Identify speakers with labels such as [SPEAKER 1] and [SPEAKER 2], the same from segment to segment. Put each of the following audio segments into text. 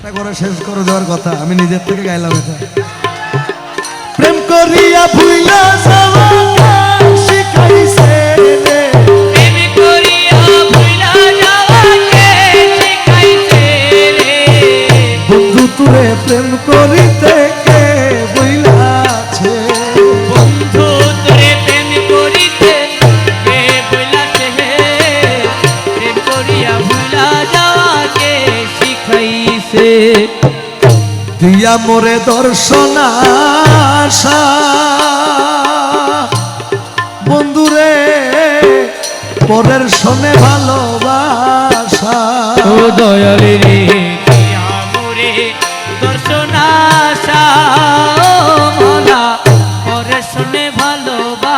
[SPEAKER 1] একটা করে শেষ করে দেওয়ার কথা। আমি নিজের থেকে গাইলাম এটা। প্রেম করিয়া ভুইলা যাওয়া শিখাইছে রে?
[SPEAKER 2] প্রেম করিয়া ভুলা যাওয়াকে শিখাইছে রে?
[SPEAKER 1] বন্ধু তুরে প্রেম করিতে
[SPEAKER 2] শিখাইছে
[SPEAKER 1] দিয়া মোরে দর্শন আশা। বন্ধুরে পরের শোনে ভালোবাসা।
[SPEAKER 2] ও দয়ালে আমরে দর্শন আশা। মনা পরে শুনে ভালোবাসা।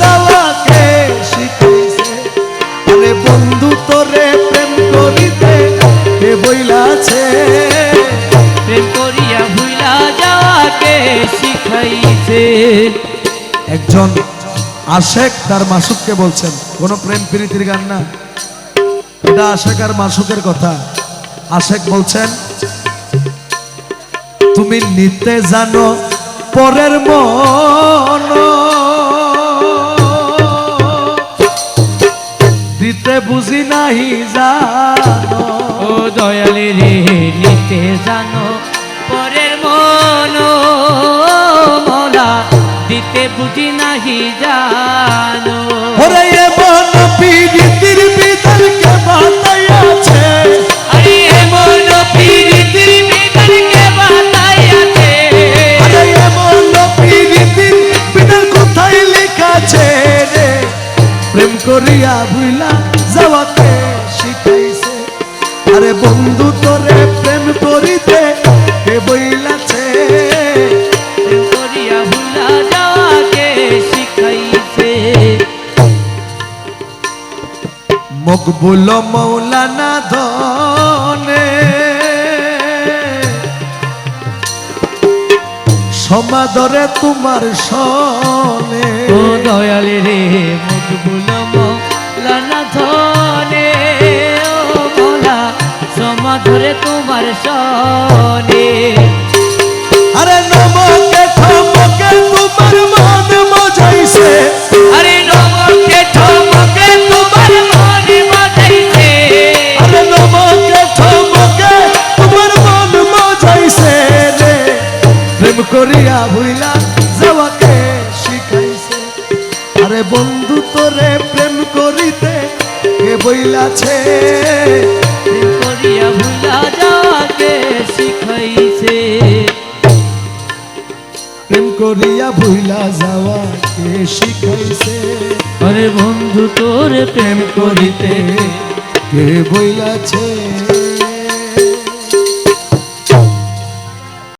[SPEAKER 1] যাওয়াকে শিখাইছে। আরে বন্ধু তোরে প্রেম করিতে কে বইলাছে
[SPEAKER 2] প্রেম করিয়া ভুলা যাওয়াকে শিখাইছে।
[SPEAKER 1] একজন আশেক তার মাসুককে বলছেন কোন প্রেম প্রীতির গান না? এটা আশেক আর মাসুকের কথা। আশেক বলছেন তুমি নিতে জানো পরের মন দিতে বুঝি নাহি জানো।
[SPEAKER 2] ও দয়ালে রে নিতে জানো পরের মন মোলা দিতে বুঝি নাহি জানো।
[SPEAKER 1] ওরে এমন পীড়িতির
[SPEAKER 2] আরে মন প্রীতির বিতর্কে বাতাইয়াছে
[SPEAKER 1] আরে পীড়িতির বিতর কোথায় লেখাছে রে? প্রেম করিয়া ভুইলা যাওয়াকে শিখাইছে। আরে বন্ধু তোরে প্রেম করিতে কে বইলাছে?
[SPEAKER 2] করিয়া ভুলা যাওয়াকে শিখাইছে।
[SPEAKER 1] মকবুল মৌলানা ধনে। সমাদরে তোমার সনে।
[SPEAKER 2] ও দয়ালে রে মুখ সমাধরে তোমার সনে।
[SPEAKER 1] আরে নমকে ঠমকে তোমার মন মজাইছে।
[SPEAKER 2] আরে নমকে ঠমকে তোমার মনে বাজাইছে
[SPEAKER 1] আরে নমকে ঠমকে তোমার মন মজাইছে রে। প্রেম করিয়া ভুইলা যাওয়াকে শিখাইছে। আরে বন্ধু তোরে প্রেম করিতে কে বইলাছে?
[SPEAKER 2] ভুলা যাওয়াকে শিখাইছে।
[SPEAKER 1] প্রেম করিয়া ভুইলা যাওয়াকে শিখাইছে।
[SPEAKER 2] আরে বন্ধু তোরে প্রেম করিতে
[SPEAKER 1] কে বইলাছে